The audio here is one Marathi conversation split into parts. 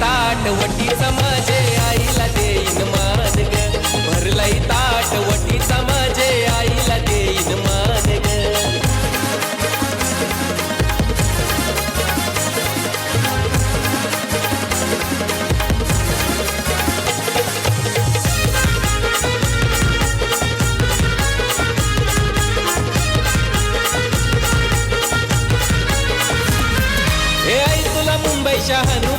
ताट वटीचा माझे आईला देईन मान ग भरलाई ताट वटीचा माझे आईला देईन मान ग मुंबई शहर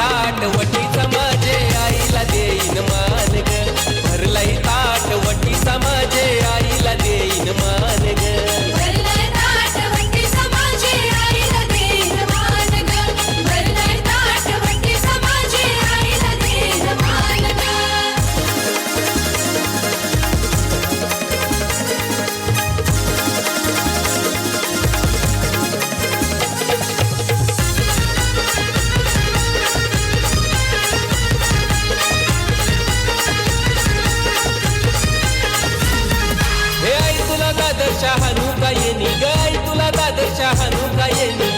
आठवण 关键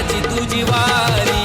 नाची तुझी वारी.